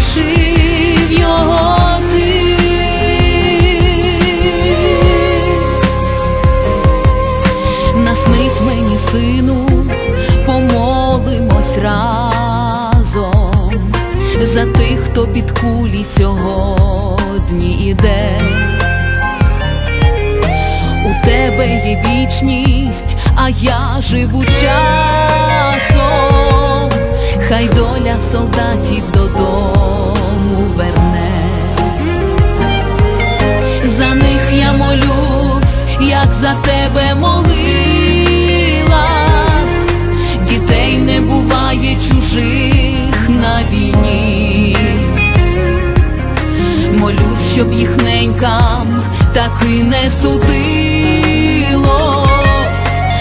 лишив його ти. Наснись мені, сину, помолимось разом за тих, хто під кулі сьогодні іде. У тебе є вічність, а я живу часом, хай доля солдатів додому За них я молюсь, як за тебе молилась, дітей не буває чужих на війні. Молюсь, щоб їх ненькам так і не судилось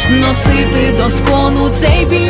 носити доскону цей біль.